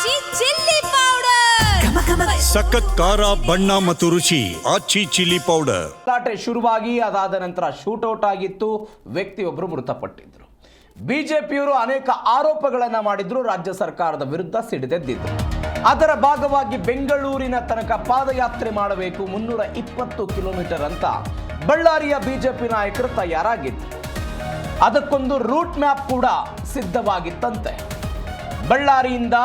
ಆಚಿ chilli powder ಸಖತ್ ಖಾರ ಬಣ್ಣ ಮತ್ತು ರುಚಿ ಆಚಿ ಚಿಲ್ಲಿ ಪೌಡರ್ ಗಲಾಟೆ ಶುರುವಾಗಿ ಅದಾದ ನಂತರ ಶೂಟೌಟ್ ಆಗಿತ್ತು. ವ್ಯಕ್ತಿಯೊಬ್ಬರು ಮೃತಪಟ್ಟಿದ್ರು. ಬಿಜೆಪಿಯವರು ಅನೇಕ ಆರೋಪಗಳನ್ನ ಮಾಡಿದ್ರು. ರಾಜ್ಯ ಸರ್ಕಾರದ ವಿರುದ್ಧ ಸಿಡಿದೆದ್ದಿದ್ರು ಅದರ ಭಾಗವಾಗಿ ಬೆಂಗಳೂರಿನ ತನಕ ಪಾದಯಾತ್ರೆ ಮಾಡಬೇಕು. ಮುನ್ನೂರ ಇಪ್ಪತ್ತು ಕಿಲೋಮೀಟರ್ ಅಂತ ಬಳ್ಳಾರಿಯ ಬಿಜೆಪಿ ನಾಯಕರು ತಯಾರಾಗಿದ್ದರು ಅದಕ್ಕೊಂದು ರೂಟ್ ಮ್ಯಾಪ್ ಕೂಡ ಸಿದ್ಧವಾಗಿತ್ತಂತೆ. ಬಳ್ಳಾರಿಯಿಂದ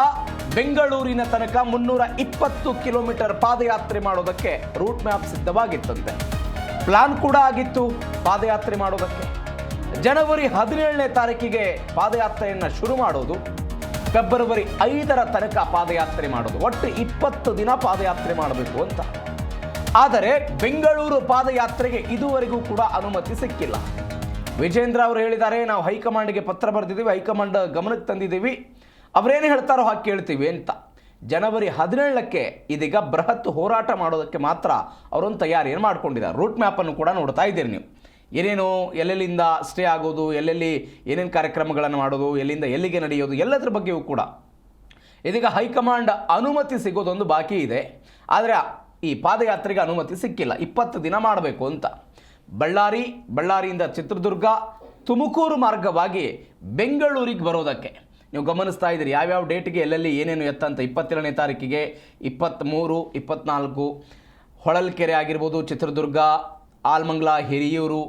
ಬೆಂಗಳೂರಿನ ತನಕ ಮುನ್ನೂರ ಇಪ್ಪತ್ತು ಕಿಲೋಮೀಟರ್ ಪಾದಯಾತ್ರೆ ಮಾಡೋದಕ್ಕೆ ರೂಟ್ ಮ್ಯಾಪ್ ಸಿದ್ಧವಾಗಿತ್ತಂತೆ. ಪ್ಲಾನ್ ಕೂಡ ಆಗಿತ್ತು ಪಾದಯಾತ್ರೆ ಮಾಡೋದಕ್ಕೆ. ಜನವರಿ ಹದಿನೇಳನೇ ತಾರೀಕಿಗೆ ಪಾದಯಾತ್ರೆಯನ್ನು ಶುರು ಮಾಡೋದು. ಫೆಬ್ರವರಿ ಐದರ ತನಕ ಪಾದಯಾತ್ರೆ ಮಾಡೋದು. ಒಟ್ಟು ಇಪ್ಪತ್ತು ದಿನ ಪಾದಯಾತ್ರೆ ಮಾಡಬೇಕು ಅಂತ. ಆದರೆ ಬೆಂಗಳೂರು ಪಾದಯಾತ್ರೆಗೆ ಇದುವರೆಗೂ ಕೂಡ ಅನುಮತಿ ಸಿಕ್ಕಿಲ್ಲ. ವಿಜೇಂದ್ರ ಅವರು ಹೇಳಿದ್ದಾರೆ, ನಾವು ಹೈಕಮಾಂಡ್ಗೆ ಪತ್ರ ಬರೆದಿದ್ದೀವಿ, ಹೈಕಮಾಂಡ್ ಗಮನಕ್ಕೆ ತಂದಿದ್ದೀವಿ. ಅವರೇನು ಹೇಳ್ತಾರೋ ಹಾಗೆ ಕೇಳ್ತೀವಿ ಅಂತ. ಜನವರಿ ಹದಿನೇಳಕ್ಕೆ ಇದೀಗ ಬೃಹತ್ ಹೋರಾಟ ಮಾಡೋದಕ್ಕೆ ಮಾತ್ರ ಅವರೊಂದು ತಯಾರಿಯನ್ನು ಮಾಡ್ಕೊಂಡಿದ್ದಾರೆ? ರೂಟ್ ಮ್ಯಾಪನ್ನು ಕೂಡ ನೋಡ್ತಾ ಇದ್ದೀರಿ ನೀವು. ಏನೇನು, ಎಲ್ಲೆಲ್ಲಿಂದ ಸ್ಟೇ ಆಗೋದು, ಎಲ್ಲೆಲ್ಲಿ ಏನೇನು ಕಾರ್ಯಕ್ರಮಗಳನ್ನು ಮಾಡೋದು, ಎಲ್ಲಿಂದ ಎಲ್ಲಿಗೆ ನಡೆಯೋದು, ಎಲ್ಲದರ ಬಗ್ಗೆಯೂ ಕೂಡ. ಇದೀಗ ಹೈಕಮಾಂಡ್ ಅನುಮತಿ ಸಿಗೋದೊಂದು ಬಾಕಿ ಇದೆ. ಆದರೆ ಈ ಪಾದಯಾತ್ರೆಗೆ ಅನುಮತಿ ಸಿಕ್ಕಿಲ್ಲ. ಇಪ್ಪತ್ತು ದಿನ ಮಾಡಬೇಕು ಅಂತ. ಬಳ್ಳಾರಿ, ಬಳ್ಳಾರಿಯಿಂದ ಚಿತ್ರದುರ್ಗ ತುಮಕೂರು ಮಾರ್ಗವಾಗಿ ಬೆಂಗಳೂರಿಗೆ ಬರೋದಕ್ಕೆ. ನೀವು ಗಮನಿಸ್ತಾ ಇದ್ದೀರಿ, ಯಾವ್ಯಾವ ಡೇಟ್ಗೆ ಎಲ್ಲೆಲ್ಲಿ ಏನೇನು ಎತ್ತಂತ. ಇಪ್ಪತ್ತೇಳನೇ ತಾರೀಕಿಗೆ ಇಪ್ಪತ್ತ್ಮೂರು ಇಪ್ಪತ್ತ್ನಾಲ್ಕು ಹೊಳಲ್ಕೆರೆ ಆಗಿರ್ಬೋದು, ಚಿತ್ರದುರ್ಗ, ಆಲ್ಮಂಗ್ಲ, ಹಿರಿಯೂರು.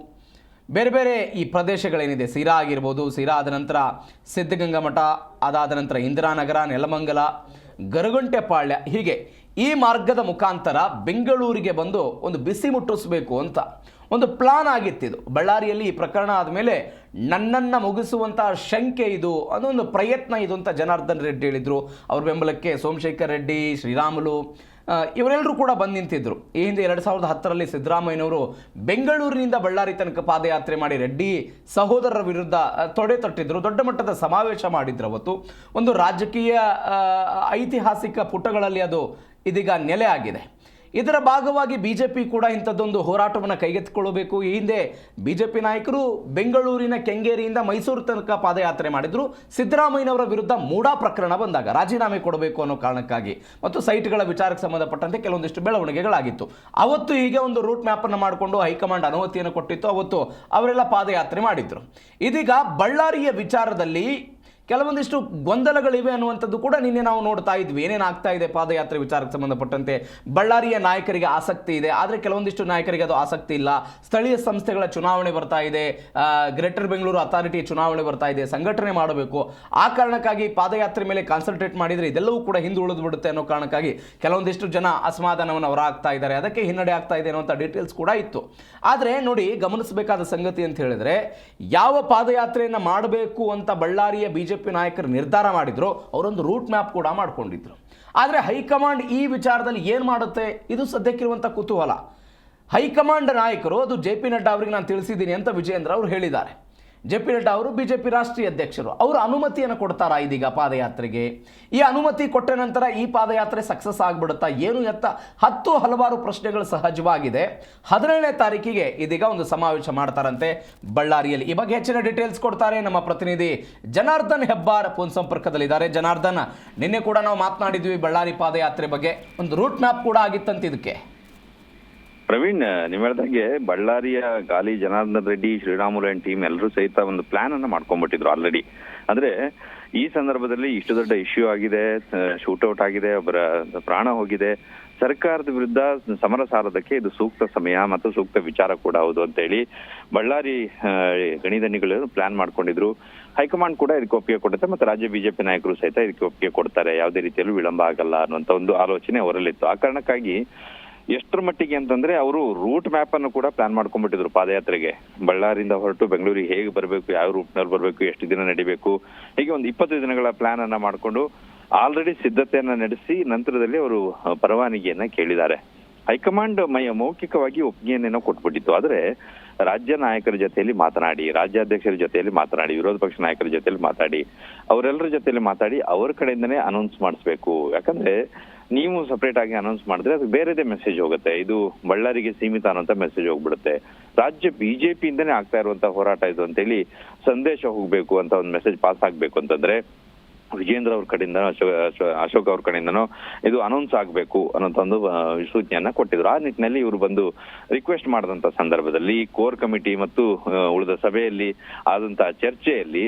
ಬೇರೆ ಬೇರೆ ಈ ಪ್ರದೇಶಗಳೇನಿದೆ, ಸಿರಾ ಆಗಿರ್ಬೋದು, ಸಿರಾ ಆದ ನಂತರ ಸಿದ್ಧಗಂಗಾ ಮಠ ಅದಾದ ನಂತರ ಇಂದಿರಾನಗರ, ನೆಲಮಂಗಲ ಗರಗುಂಟೆಪಾಳ್ಯ ಹೀಗೆ ಈ ಮಾರ್ಗದ ಮುಖಾಂತರ ಬೆಂಗಳೂರಿಗೆ ಬಂದು ಒಂದು ಬಿಸಿ ಮುಟ್ಟಿಸ್ಬೇಕು ಅಂತ. ಒಂದು ಪ್ಲಾನ್ ಆಗಿತ್ತಿದು ಬಳ್ಳಾರಿಯಲ್ಲಿ ಈ ಪ್ರಕರಣ ಆದಮೇಲೆ ನನ್ನನ್ನು ಮುಗಿಸುವಂಥ ಶಂಕೆ ಇದು ಅದೊಂದು ಪ್ರಯತ್ನ ಇದು ಅಂತ ಜನಾರ್ದನ್ ರೆಡ್ಡಿ ಹೇಳಿದರು. ಅವ್ರ ಬೆಂಬಲಕ್ಕೆ ಸೋಮಶೇಖರ್ ರೆಡ್ಡಿ, ಶ್ರೀರಾಮುಲು ಇವರೆಲ್ಲರೂ ಕೂಡ ಬಂದು ನಿಂತಿದ್ದರು ಈ ಹಿಂದೆ ಎರಡು ಸಾವಿರದ ಹತ್ತರಲ್ಲಿ ಸಿದ್ದರಾಮಯ್ಯನವರು ಬೆಂಗಳೂರಿನಿಂದ ಬಳ್ಳಾರಿ ತನಕ ಪಾದಯಾತ್ರೆ ಮಾಡಿ ರೆಡ್ಡಿ ಸಹೋದರರ ವಿರುದ್ಧ ತೊಡೆ ತಟ್ಟಿದ್ರು. ದೊಡ್ಡ ಮಟ್ಟದ ಸಮಾವೇಶ ಮಾಡಿದ್ರು ಅವತ್ತು. ಒಂದು ರಾಜಕೀಯ ಐತಿಹಾಸಿಕ ಪುಟಗಳಲ್ಲಿ ಅದು ಇದೀಗ ನೆಲೆ ಆಗಿದೆ. ಇದರ ಭಾಗವಾಗಿ ಬಿ ಜೆ ಪಿ ಕೂಡ ಇಂಥದ್ದೊಂದು ಹೋರಾಟವನ್ನು ಕೈಗೆತ್ತಿಕೊಳ್ಳಬೇಕು. ಈ ಹಿಂದೆ ಪಿ ನಾಯಕರು ಬೆಂಗಳೂರಿನ ಕೆಂಗೇರಿಯಿಂದ ಮೈಸೂರು ತನಕ ಪಾದಯಾತ್ರೆ ಮಾಡಿದ್ರು. ಸಿದ್ದರಾಮಯ್ಯನವರ ವಿರುದ್ಧ ಮೂಡಾ ಪ್ರಕರಣ ಬಂದಾಗ ರಾಜೀನಾಮೆ ಕೊಡಬೇಕು ಅನ್ನೋ ಕಾರಣಕ್ಕಾಗಿ ಮತ್ತು ಸೈಟ್ಗಳ ವಿಚಾರಕ್ಕೆ ಸಂಬಂಧಪಟ್ಟಂತೆ ಕೆಲವೊಂದಿಷ್ಟು ಬೆಳವಣಿಗೆಗಳಾಗಿತ್ತು. ಅವತ್ತು ಹೀಗೆ ಒಂದು ರೂಟ್ ಮ್ಯಾಪನ್ನು ಮಾಡಿಕೊಂಡು ಹೈಕಮಾಂಡ್ ಅನುಮತಿಯನ್ನು ಕೊಟ್ಟಿತ್ತು. ಅವತ್ತು ಅವರೆಲ್ಲ ಪಾದಯಾತ್ರೆ ಮಾಡಿದ್ರು. ಇದೀಗ ಬಳ್ಳಾರಿಯ ವಿಚಾರದಲ್ಲಿ ಕೆಲವೊಂದಿಷ್ಟು ಗೊಂದಲಗಳಿವೆ ಅನ್ನುವಂಥದ್ದು ಕೂಡ ನಿನ್ನೆ ನಾವು ನೋಡ್ತಾ ಇದ್ವಿ. ಏನೇನು ಆಗ್ತಾ ಇದೆ ಪಾದಯಾತ್ರೆ ವಿಚಾರಕ್ಕೆ ಸಂಬಂಧಪಟ್ಟಂತೆ? ಬಳ್ಳಾರಿಯ ನಾಯಕರಿಗೆ ಆಸಕ್ತಿ ಇದೆ. ಆದರೆ ಕೆಲವೊಂದಿಷ್ಟು ನಾಯಕರಿಗೆ ಅದು ಆಸಕ್ತಿ ಇಲ್ಲ. ಸ್ಥಳೀಯ ಸಂಸ್ಥೆಗಳ ಚುನಾವಣೆ ಬರ್ತಾ ಇದೆ. ಗ್ರೇಟರ್ ಬೆಂಗಳೂರು ಅಥಾರಿಟಿ ಚುನಾವಣೆ ಬರ್ತಾ ಇದೆ. ಸಂಘಟನೆ ಮಾಡಬೇಕು. ಆ ಕಾರಣಕ್ಕಾಗಿ ಪಾದಯಾತ್ರೆ ಮೇಲೆ ಕಾನ್ಸಂಟ್ರೇಟ್ ಮಾಡಿದರೆ ಇದೆಲ್ಲವೂ ಕೂಡ ಹಿಂದೆ ಉಳಿದು ಬಿಡುತ್ತೆ ಅನ್ನೋ ಕಾರಣಕ್ಕಾಗಿ ಕೆಲವೊಂದಿಷ್ಟು ಜನ ಅಸಮಾಧಾನವನ್ನು ಹೊರಹಾಕ್ತಾ ಇದ್ದಾರೆ. ಅದಕ್ಕೆ ಹಿನ್ನಡೆ ಆಗ್ತಾ ಇದೆ ಅನ್ನುವಂಥ ಡೀಟೇಲ್ಸ್ ಕೂಡ ಇತ್ತು. ಆದರೆ ನೋಡಿ, ಗಮನಿಸಬೇಕಾದ ಸಂಗತಿ ಅಂತ ಹೇಳಿದ್ರೆ, ಯಾವ ಪಾದಯಾತ್ರೆಯನ್ನು ಮಾಡಬೇಕು ಅಂತ ಬಳ್ಳಾರಿಯ ಬಿಜೆಪಿ ನಾಯಕರು ನಿರ್ಧಾರ ಮಾಡಿದ್ರು, ಅವರೊಂದು ರೂಟ್ ಮ್ಯಾಪ್ ಕೂಡ ಮಾಡ್ಕೊಂಡಿದ್ರು. ಆದರೆ ಹೈಕಮಾಂಡ್ ಈ ವಿಚಾರದಲ್ಲಿ ಏನು ಮಾಡುತ್ತೆ? ಇದು ಸದ್ಯಕ್ಕಿರುವಂಥ ಕುತೂಹಲ. ಹೈಕಮಾಂಡ್ ನಾಯಕರು, ಅದು ಜೆ ಪಿ ನಡ್ಡಾ ಅವರಿಗೆ ನಾನು ತಿಳಿಸಿದ್ದೀನಿ ಅಂತ ವಿಜಯೇಂದ್ರ ಅವರು ಹೇಳಿದ್ದಾರೆ. ಜೆ ಪಿ ನಡ್ಡಾ ಅವರು ಬಿಜೆಪಿ ರಾಷ್ಟ್ರೀಯ ಅಧ್ಯಕ್ಷರು. ಅವರು ಅನುಮತಿಯನ್ನು ಕೊಡ್ತಾರಾ ಇದೀಗ ಪಾದಯಾತ್ರೆಗೆ? ಈ ಅನುಮತಿ ಕೊಟ್ಟ ನಂತರ ಈ ಪಾದಯಾತ್ರೆ ಸಕ್ಸಸ್ ಆಗಿಬಿಡುತ್ತಾ ಏನು ಎತ್ತ? ಹತ್ತು ಹಲವಾರು ಪ್ರಶ್ನೆಗಳು ಸಹಜವಾಗಿದೆ. ಹದಿನೇಳನೇ ತಾರೀಕಿಗೆ ಇದೀಗ ಒಂದು ಸಮಾವೇಶ ಮಾಡ್ತಾರಂತೆ ಬಳ್ಳಾರಿಯಲ್ಲಿ. ಈ ಬಗ್ಗೆ ಹೆಚ್ಚಿನ ಡೀಟೇಲ್ಸ್ ಕೊಡ್ತಾರೆ ನಮ್ಮ ಪ್ರತಿನಿಧಿ ಜನಾರ್ದನ್ ಹೆಬ್ಬಾರ್ ಫೋನ್ ಸಂಪರ್ಕದಲ್ಲಿದ್ದಾರೆ. ಜನಾರ್ದನ್, ನಿನ್ನೆ ಕೂಡ ನಾವು ಮಾತನಾಡಿದ್ವಿ ಬಳ್ಳಾರಿ ಪಾದಯಾತ್ರೆ ಬಗ್ಗೆ. ಒಂದು ರೂಟ್ ಮ್ಯಾಪ್ ಕೂಡ ಆಗಿತ್ತಂತ ಇದಕ್ಕೆ. ಪ್ರವೀಣ್ ನೀವ್ ಹೇಳ್ದಂಗೆ ಬಳ್ಳಾರಿಯ ಗಾಲಿ ಜನಾರ್ದನ್ ರೆಡ್ಡಿ, ಶ್ರೀರಾಮುಲು ಅಂಡ್ ಟೀಮ್ ಎಲ್ಲರೂ ಸಹಿತ ಒಂದು ಪ್ಲಾನ್ ಅನ್ನ ಮಾಡ್ಕೊಂಡ್ಬಿಟ್ಟಿದ್ರು ಆಲ್ರೆಡಿ ಅಂದ್ರೆ ಈ ಸಂದರ್ಭದಲ್ಲಿ ಇಷ್ಟು ದೊಡ್ಡ ಇಶ್ಯೂ ಆಗಿದೆ ಶೂಟೌಟ್ ಆಗಿದೆ ಒಬ್ಬರ ಪ್ರಾಣ ಹೋಗಿದೆ. ಸರ್ಕಾರದ ವಿರುದ್ಧ ಸಮರ ಸಾರದಕ್ಕೆ ಇದು ಸೂಕ್ತ ಸಮಯ ಮತ್ತು ಸೂಕ್ತ ವಿಚಾರ ಕೂಡ ಹೌದು ಅಂತ ಹೇಳಿ ಬಳ್ಳಾರಿ ಗಣಿಧಣಿಗಳು ಪ್ಲಾನ್ ಮಾಡ್ಕೊಂಡಿದ್ರು. ಹೈಕಮಾಂಡ್ ಕೂಡ ಇದಕ್ಕೆ ಒಪ್ಪಿಗೆ ಕೊಡುತ್ತೆ ಮತ್ತೆ ರಾಜ್ಯ ಬಿಜೆಪಿ ನಾಯಕರು ಸಹಿತ ಇದಕ್ಕೆ ಒಪ್ಪಿಗೆ ಕೊಡ್ತಾರೆ. ಯಾವುದೇ ರೀತಿಯಲ್ಲೂ ವಿಳಂಬ ಆಗಲ್ಲ ಅನ್ನುವಂತ ಒಂದು ಆಲೋಚನೆ ಅವರಲ್ಲಿತ್ತು. ಆ ಕಾರಣಕ್ಕಾಗಿ ಎಷ್ಟರ ಮಟ್ಟಿಗೆ ಅಂತಂದ್ರೆ ಅವರು ರೂಟ್ ಮ್ಯಾಪ್ ಅನ್ನು ಕೂಡ ಪ್ಲಾನ್ ಮಾಡ್ಕೊಂಡ್ಬಿಟ್ಟಿದ್ರು ಪಾದಯಾತ್ರೆಗೆ. ಬಳ್ಳಾರಿಯಿಂದ ಹೊರಟು ಬೆಂಗಳೂರಿಗೆ ಹೇಗೆ ಬರಬೇಕು, ಯಾವ ರೂಟ್ನಲ್ಲಿ ಬರಬೇಕು, ಎಷ್ಟು ದಿನ ನಡಿಬೇಕು, ಹೀಗೆ ಒಂದು ಇಪ್ಪತ್ತು ದಿನಗಳ ಪ್ಲಾನ್ ಅನ್ನ ಮಾಡಿಕೊಂಡು ಆಲ್ರೆಡಿ ಸಿದ್ಧತೆಯನ್ನ ನಡೆಸಿ ನಂತರದಲ್ಲಿ ಅವರು ಪರವಾನಗಿಯನ್ನ ಕೇಳಿದ್ದಾರೆ. ಹೈಕಮಾಂಡ್ ಮೈ- ಮೌಖಿಕವಾಗಿ ಒಪ್ಪಿಗೆಯನ್ನೇನೋ ಕೊಟ್ಬಿಟ್ಟಿತ್ತು. ಆದ್ರೆ ರಾಜ್ಯ ನಾಯಕರ ಜೊತೆಯಲ್ಲಿ ಮಾತನಾಡಿ, ರಾಜ್ಯಾಧ್ಯಕ್ಷರ ಜೊತೆಯಲ್ಲಿ ಮಾತನಾಡಿ, ವಿರೋಧ ಪಕ್ಷ ನಾಯಕರ ಜೊತೆಯಲ್ಲಿ ಮಾತಾಡಿ ಅವರೆಲ್ಲರ ಜೊತೆಯಲ್ಲಿ ಮಾತಾಡಿ ಅವರ ಕಡೆಯಿಂದನೇ ಅನೌನ್ಸ್ ಮಾಡಿಸ್ಬೇಕು. ಯಾಕಂದ್ರೆ ನೀವು ಸಪರೇಟ್ ಆಗಿ ಅನೌನ್ಸ್ ಮಾಡಿದ್ರೆ ಅದು ಬೇರೆದೇ ಮೆಸೇಜ್ ಹೋಗುತ್ತೆ. ಇದು ಬಳ್ಳಾರಿಗೆ ಸೀಮಿತ ಅನ್ನೋಂಥ ಮೆಸೇಜ್ ಹೋಗ್ಬಿಡುತ್ತೆ. ರಾಜ್ಯ ಬಿಜೆಪಿಯಿಂದನೇ ಆಗ್ತಾ ಇರುವಂತ ಹೋರಾಟ ಇದು ಅಂತೇಳಿ ಸಂದೇಶ ಹೋಗ್ಬೇಕು ಅಂತ ಒಂದು ಮೆಸೇಜ್ ಪಾಸ್ ಆಗ್ಬೇಕು ಅಂತಂದ್ರೆ ವಿಜೇಂದ್ರ ಅವ್ರ ಕಡೆಯಿಂದ ಅಶೋಕ್ ಅವ್ರ ಕಡೆಯಿಂದನೋ ಇದು ಅನೌನ್ಸ್ ಆಗಬೇಕು ಅನ್ನೋಂಥ ಒಂದು ಸೂಚನೆಯನ್ನ ಕೊಟ್ಟಿದ್ರು. ಆ ನಿಟ್ಟಿನಲ್ಲಿ ಇವರು ಬಂದು ರಿಕ್ವೆಸ್ಟ್ ಮಾಡಿದಂತ ಸಂದರ್ಭದಲ್ಲಿ ಕೋರ್ ಕಮಿಟಿ ಮತ್ತು ಉಳಿದ ಸಭೆಯಲ್ಲಿ ಆದಂತಹ ಚರ್ಚೆಯಲ್ಲಿ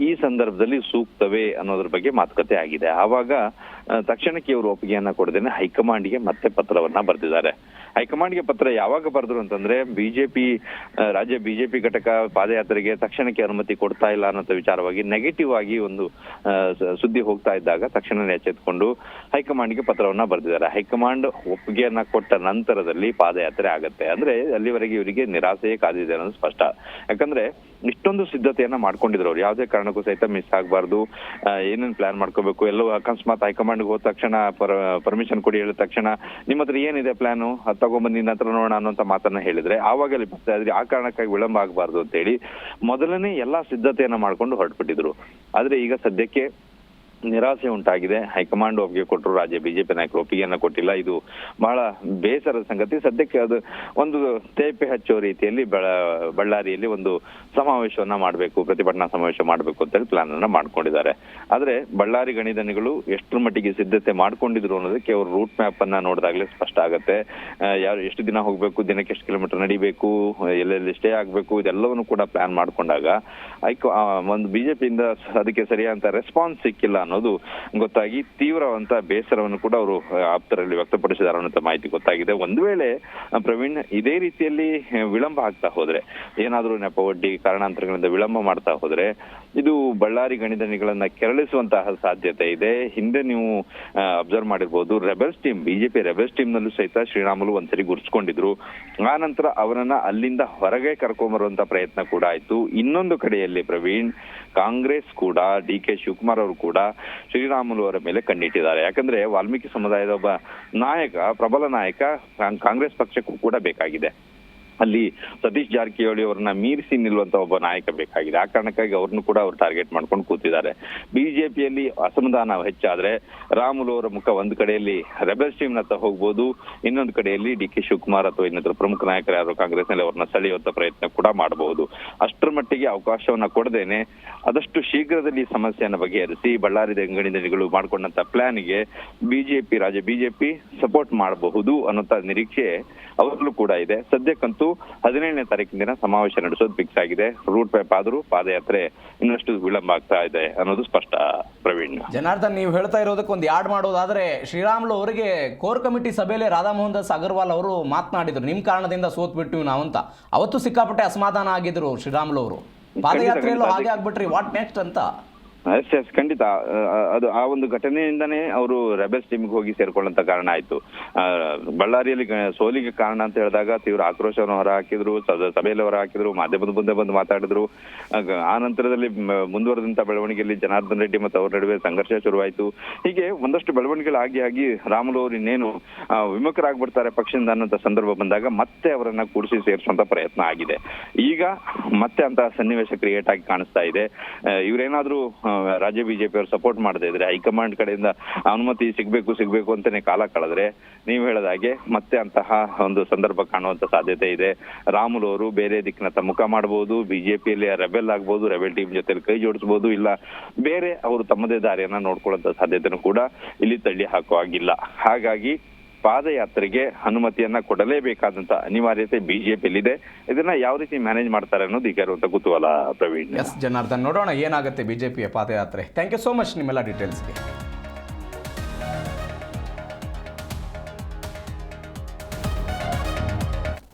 ಈ ಸಂದರ್ಭದಲ್ಲಿ ಸೂಕ್ತವೇ ಅನ್ನೋದ್ರ ಬಗ್ಗೆ ಮಾತುಕತೆ ಆಗಿದೆ. ಆವಾಗ ತಕ್ಷಣಕ್ಕೆ ಇವರು ಒಪ್ಪಿಗೆಯನ್ನ ಕೊಡದೇನೆ ಹೈಕಮಾಂಡ್ಗೆ ಮತ್ತೆ ಪತ್ರವನ್ನ ಬರೆದಿದ್ದಾರೆ. ಹೈಕಮಾಂಡ್ಗೆ ಪತ್ರ ಯಾವಾಗ ಬರೆದ್ರು ಅಂತಂದ್ರೆ ಬಿಜೆಪಿ ರಾಜ್ಯ ಬಿಜೆಪಿ ಘಟಕ ಪಾದಯಾತ್ರೆಗೆ ತಕ್ಷಣಕ್ಕೆ ಅನುಮತಿ ಕೊಡ್ತಾ ಇಲ್ಲ ಅನ್ನೋ ವಿಚಾರವಾಗಿ ನೆಗೆಟಿವ್ ಆಗಿ ಒಂದು ಸುದ್ದಿ ಹೋಗ್ತಾ ಇದ್ದಾಗ ತಕ್ಷಣ ಎಚ್ಚೆತ್ಕೊಂಡು ಹೈಕಮಾಂಡ್ಗೆ ಪತ್ರವನ್ನ ಬರೆದಿದ್ದಾರೆ. ಹೈಕಮಾಂಡ್ ಒಪ್ಪಿಗೆಯನ್ನ ಕೊಟ್ಟ ನಂತರದಲ್ಲಿ ಪಾದಯಾತ್ರೆ ಆಗತ್ತೆ. ಅಂದ್ರೆ ಅಲ್ಲಿವರೆಗೆ ಇವರಿಗೆ ನಿರಾಸೆಯೇ ಕಾದಿದೆ ಅನ್ನೋದು ಸ್ಪಷ್ಟ. ಯಾಕಂದ್ರೆ ಇಷ್ಟೊಂದು ಸಿದ್ಧತೆಯನ್ನ ಮಾಡ್ಕೊಂಡಿದ್ರು ಅವ್ರು. ಯಾವುದೇ ಕಾರಣಕ್ಕೂ ಸಹಿತ ಮಿಸ್ ಆಗಬಾರ್ದು. ಏನೇನ್ ಪ್ಲಾನ್ ಮಾಡ್ಕೋಬೇಕು? ಎಲ್ಲೋ ಅಕಸ್ಮಾತ್ ಹೈಕಮಾಂಡ್ಗೆ ಹೋದ ತಕ್ಷಣ ಪರ್ಮಿಷನ್ ಕೊಡಿ ಹೇಳಿದ ತಕ್ಷಣ ನಿಮ್ಮ ಹತ್ರ ಏನಿದೆ ಪ್ಲಾನು ಅದು ತಗೊಂಬಂದು ನಿನ್ನ ಹತ್ರ ನೋಡೋಣ ಅನ್ನೋಂಥ ಮಾತನ್ನ ಹೇಳಿದ್ರೆ ಆವಾಗಲೇ ಬರ್ತಾ ಇದ್ರಿ. ಆ ಕಾರಣಕ್ಕಾಗಿ ವಿಳಂಬ ಆಗಬಾರ್ದು ಅಂತ ಹೇಳಿ ಮೊದಲನೇ ಎಲ್ಲಾ ಸಿದ್ಧತೆಯನ್ನ ಮಾಡ್ಕೊಂಡು ಹೊರಟ್ಬಿಟ್ಟಿದ್ರು. ಆದ್ರೆ ಈಗ ಸದ್ಯಕ್ಕೆ ನಿರಾಸೆ ಉಂಟಾಗಿದೆ. ಹೈಕಮಾಂಡ್ ಒಪ್ಪಿಗೆ ಕೊಟ್ಟರು, ರಾಜ್ಯ ಬಿಜೆಪಿ ನಾಯಕರು ಒಪ್ಪಿಗೆಯನ್ನು ಕೊಟ್ಟಿಲ್ಲ. ಇದು ಬಹಳ ಬೇಸರದ ಸಂಗತಿ. ಸದ್ಯಕ್ಕೆ ಅದು ಒಂದು ತೇಪೆ ಹಚ್ಚುವ ರೀತಿಯಲ್ಲಿ ಬೆಳ, ಬಳ್ಳಾರಿಯಲ್ಲಿ ಒಂದು ಸಮಾವೇಶವನ್ನ ಮಾಡಬೇಕು, ಪ್ರತಿಭಟನಾ ಸಮಾವೇಶ ಮಾಡಬೇಕು ಅಂತೇಳಿ ಪ್ಲಾನ್ ಅನ್ನ ಮಾಡ್ಕೊಂಡಿದ್ದಾರೆ. ಆದ್ರೆ ಬಳ್ಳಾರಿ ಗಣಿಧನಿಗಳು ಎಷ್ಟರ ಮಟ್ಟಿಗೆ ಸಿದ್ಧತೆ ಮಾಡ್ಕೊಂಡಿದ್ರು ಅನ್ನೋದಕ್ಕೆ ಅವರು ರೂಟ್ ಮ್ಯಾಪ್ ಅನ್ನ ನೋಡಿದಾಗಲೇ ಸ್ಪಷ್ಟ ಆಗುತ್ತೆ. ಯಾರು ಎಷ್ಟು ದಿನ ಹೋಗ್ಬೇಕು, ದಿನಕ್ಕೆ ಎಷ್ಟು ಕಿಲೋಮೀಟರ್ ನಡಿಬೇಕು, ಎಲ್ಲೆಲ್ಲಿ ಸ್ಟೇ ಆಗ್ಬೇಕು, ಇದೆಲ್ಲವನ್ನು ಕೂಡ ಪ್ಲಾನ್ ಮಾಡ್ಕೊಂಡಾಗ ಒಂದು ಬಿಜೆಪಿಯಿಂದ ಅದಕ್ಕೆ ಸರಿಯಾದ ರೆಸ್ಪಾನ್ಸ್ ಸಿಕ್ಕಿಲ್ಲ ಅನ್ನೋದು ಗೊತ್ತಾಗಿ ತೀವ್ರವಂತ ಬೇಸರವನ್ನು ಕೂಡ ಅವರು ಆಪ್ತರಲ್ಲಿ ವ್ಯಕ್ತಪಡಿಸಿದ್ದಾರೆ ಅನ್ನೋ ಮಾಹಿತಿ ಗೊತ್ತಾಗಿದೆ. ಒಂದು ವೇಳೆ ಪ್ರವೀಣ್ ಇದೇ ರೀತಿಯಲ್ಲಿ ವಿಳಂಬ ಆಗ್ತಾ ಹೋದ್ರೆ, ಏನಾದರೂ ನೆಪ ಒಡ್ಡಿ ಕಾರಣಾಂತರಗಳಿಂದ ವಿಳಂಬ ಮಾಡ್ತಾ ಹೋದ್ರೆ, ಇದು ಬಳ್ಳಾರಿ ಗಣಿಧಣಿಗಳನ್ನ ಕೆರಳಿಸುವಂತಹ ಸಾಧ್ಯತೆ ಇದೆ. ಹಿಂದೆ ನೀವು ಅಬ್ಸರ್ವ್ ಮಾಡಿರ್ಬೋದು, rebels team, BJP rebels team ನಲ್ಲೂ ಸಹಿತ ಶ್ರೀರಾಮುಲು ಒಂದ್ಸರಿ ಗುರ್ಸ್ಕೊಂಡಿದ್ರು. ಆ ನಂತರ ಅವರನ್ನ ಅಲ್ಲಿಂದ ಹೊರಗೆ ಕರ್ಕೊಂಬರುವಂತ ಪ್ರಯತ್ನ ಕೂಡ ಆಯ್ತು. ಇನ್ನೊಂದು ಕಡೆಯಲ್ಲಿ ಪ್ರವೀಣ್, ಕಾಂಗ್ರೆಸ್ ಕೂಡ, ಡಿ ಕೆ ಶಿವಕುಮಾರ್ ಅವರು ಕೂಡ ಶ್ರೀರಾಮುಲು ಅವರ ಮೇಲೆ ಕಣ್ಣಿಟ್ಟಿದ್ದಾರೆ. ಯಾಕಂದ್ರೆ ವಾಲ್ಮೀಕಿ ಸಮುದಾಯದ ಒಬ್ಬ ನಾಯಕ, ಪ್ರಬಲ ನಾಯಕ ಕಾಂಗ್ರೆಸ್ ಪಕ್ಷಕ್ಕೂ ಕೂಡ ಬೇಕಾಗಿದೆ. ಅಲ್ಲಿ ಸತೀಶ್ ಜಾರಕಿಹೊಳಿ ಅವರನ್ನ ಮೀರಿಸಿ ನಿಲ್ಲುವಂತ ಒಬ್ಬ ನಾಯಕ ಬೇಕಾಗಿದೆ. ಆ ಕಾರಣಕ್ಕಾಗಿ ಅವ್ರನ್ನು ಕೂಡ ಅವ್ರು ಟಾರ್ಗೆಟ್ ಮಾಡ್ಕೊಂಡು ಕೂತಿದ್ದಾರೆ. ಬಿಜೆಪಿಯಲ್ಲಿ ಅಸಮಾಧಾನ ಹೆಚ್ಚಾದ್ರೆ ರಾಮುಲು ಅವರ ಮುಖ ಒಂದು ಕಡೆಯಲ್ಲಿ ರೆಬೆಲ್ ಸ್ಟ್ರೀಮ್ ನತ್ತ ಹೋಗ್ಬೋದು, ಇನ್ನೊಂದು ಕಡೆಯಲ್ಲಿ ಡಿ ಕೆ ಶಿವಕುಮಾರ್ ಅಥವಾ ಇನ್ನಿತರ ಪ್ರಮುಖ ನಾಯಕರು ಕಾಂಗ್ರೆಸ್ನಲ್ಲಿ ಅವ್ರನ್ನ ಸೆಳೆಯುವಂತ ಪ್ರಯತ್ನ ಕೂಡ ಮಾಡಬಹುದು. ಅಷ್ಟರ ಮಟ್ಟಿಗೆ ಅವಕಾಶವನ್ನ ಕೊಡದೇನೆ ಆದಷ್ಟು ಶೀಘ್ರದಲ್ಲಿ ಸಮಸ್ಯೆಯನ್ನು ಬಗೆಹರಿಸಿ ಬಳ್ಳಾರಿ ಗಣಿಧನಿಗಳು ಮಾಡ್ಕೊಂಡಂತ ಪ್ಲಾನ್ಗೆ ಬಿಜೆಪಿ ರಾಜ್ಯ ಬಿಜೆಪಿ ಸಪೋರ್ಟ್ ಮಾಡಬಹುದು ಅನ್ನೋಂತ ನಿರೀಕ್ಷೆ ಅವರಲ್ಲೂ ಕೂಡ ಇದೆ. ಸದ್ಯಕ್ಕಂತೂ ಹದಿನೇಳನೇ ತಾರೀಕಿನ ದಿನ ಸಮಾವೇಶ ನಡೆಸೋದು ಫಿಕ್ಸ್ ಆಗಿದೆ. ರೂಟ್ ಮ್ಯಾಪ್ ಆದರೂ ಪಾದಯಾತ್ರೆ ಇನ್ನಷ್ಟು ವಿಳಂಬ ಆಗ್ತಾ ಇದೆ ಅನ್ನೋದು ಸ್ಪಷ್ಟ ಪ್ರವೀಣ್. ಜನಾರ್ದನ್ ನೀವು ಹೇಳ್ತಾ ಇರೋದಕ್ಕೆ ಒಂದು ಯಾಡ್ ಮಾಡೋದಾದ್ರೆ ಶ್ರೀರಾಮ್ಲು ಅವರಿಗೆ ಕೋರ್ ಕಮಿಟಿ ಸಭೆಯಲ್ಲಿ ರಾಧಾಮೋಹನ್ ದಾಸ್ ಅಗರ್ವಾಲ್ ಅವರು ಮಾತನಾಡಿದ್ರು. ನಿಮ್ ಕಾರಣದಿಂದ ಸೋತ್ ಬಿಟ್ಟು ನಾವು ಅಂತ ಅವತ್ತು ಸಿಕ್ಕಾಪಟ್ಟೆ ಅಸಮಾಧಾನ ಆಗಿದ್ರು ಶ್ರೀರಾಮ್ಲು ಅವರು. ಪಾದಯಾತ್ರೆಯಲ್ಲೂ ಹಾಗೆ ಆಗ್ಬಿಟ್ರಿ. ವಾಟ್ ನೆಕ್ಸ್ಟ್ ಅಂತ. ಎಸ್ ಎಸ್ ಖಂಡಿತ. ಅದು ಆ ಒಂದು ಘಟನೆಯಿಂದನೇ ಅವರು ರೆಬೆಲ್ಸ್ ಟೀಮ್ಗೆ ಹೋಗಿ ಸೇರ್ಕೊಳ್ಳಂತ ಕಾರಣ ಆಯ್ತು. ಬಳ್ಳಾರಿಯಲ್ಲಿ ಸೋಲಿಗೆ ಕಾರಣ ಅಂತ ಹೇಳಿದಾಗ ತೀವ್ರ ಆಕ್ರೋಶವನ್ನು ಹೊರ ಹಾಕಿದ್ರು ಸಭೆಯಲ್ಲಿ ಹೊರ ಹಾಕಿದ್ರು ಮಾಧ್ಯಮದ ಮುಂದೆ ಬಂದು ಮಾತಾಡಿದ್ರು. ಆ ನಂತರದಲ್ಲಿ ಮುಂದುವರೆದಂತ ಬೆಳವಣಿಗೆಯಲ್ಲಿ ಜನಾರ್ದನ್ ರೆಡ್ಡಿ ಮತ್ತು ಅವ್ರ ನಡುವೆ ಸಂಘರ್ಷ ಶುರುವಾಯಿತು. ಹೀಗೆ ಒಂದಷ್ಟು ಬೆಳವಣಿಗೆಗಳು ಆಗಿ ರಾಮುಲು ಅವರು ಇನ್ನೇನು ವಿಮುಖರಾಗ್ಬಿಡ್ತಾರೆ ಪಕ್ಷದಿಂದ ಅನ್ನೋಂಥ ಸಂದರ್ಭ ಬಂದಾಗ ಮತ್ತೆ ಅವರನ್ನ ಕೂಡಿಸಿ ಸೇರಿಸುವಂತ ಪ್ರಯತ್ನ ಆಗಿದೆ. ಈಗ ಮತ್ತೆ ಅಂತ ಸನ್ನಿವೇಶ ಕ್ರಿಯೇಟ್ ಆಗಿ ಕಾಣಿಸ್ತಾ ಇದೆ. ಇವ್ರೇನಾದ್ರೂ ರಾಜ್ಯ ಬಿಜೆಪಿ ಅವರು ಸಪೋರ್ಟ್ ಮಾಡದೇ ಇದ್ರೆ, ಹೈಕಮಾಂಡ್ ಕಡೆಯಿಂದ ಅನುಮತಿ ಸಿಗ್ಬೇಕು ಸಿಗ್ಬೇಕು ಅಂತಾನೆ ಕಾಲ ಕಳೆದ್ರೆ, ನೀವು ಹೇಳದ ಹಾಗೆ ಮತ್ತೆ ಅಂತಹ ಒಂದು ಸಂದರ್ಭ ಕಾಣುವಂತ ಸಾಧ್ಯತೆ ಇದೆ. ರಾಮುಲು ಅವರು ಬೇರೆ ದಿಕ್ಕಿನತ್ತ ಮುಖ ಮಾಡಬಹುದು ಬಿಜೆಪಿಯಲ್ಲಿ ರೆಬೆಲ್ ಆಗ್ಬಹುದು ರೆಬೆಲ್ ಟೀಮ್ ಜೊತೆ ಕೈ ಜೋಡಿಸಬಹುದು ಇಲ್ಲ ಬೇರೆ ಅವರು ತಮ್ಮದೇ ದಾರಿಯನ್ನ ನೋಡ್ಕೊಳ್ಳುವಂತ ಸಾಧ್ಯತೆನೂ ಕೂಡ ಇಲ್ಲಿ ತಳ್ಳಿ ಹಾಕುವಾಗಿಲ್ಲ. ಹಾಗಾಗಿ ಪಾದಯಾತ್ರೆಗೆ ಅನುಮತಿಯನ್ನ ಕೊಡಲೇಬೇಕಾದಂತ ಅನಿವಾರ್ಯತೆ ಬಿಜೆಪಿಯಲ್ಲಿದೆ. ಇದನ್ನ ಯಾವ ರೀತಿ ಮ್ಯಾನೇಜ್ ಮಾಡ್ತಾರೆ ಅನ್ನೋದು ಈಗ ಇರುವಂತ ಕುತೂಹಲ ಪ್ರವೀಣ್. ಎಸ್ ಜನಾರ್ದನ್, ನೋಡೋಣ ಏನಾಗುತ್ತೆ ಬಿಜೆಪಿಯ ಪಾದಯಾತ್ರೆ. ಥ್ಯಾಂಕ್ ಯು ಸೋ ಮಚ್ ನಿಮ್ಮೆಲ್ಲ ಡೀಟೇಲ್ಸ್ಗೆ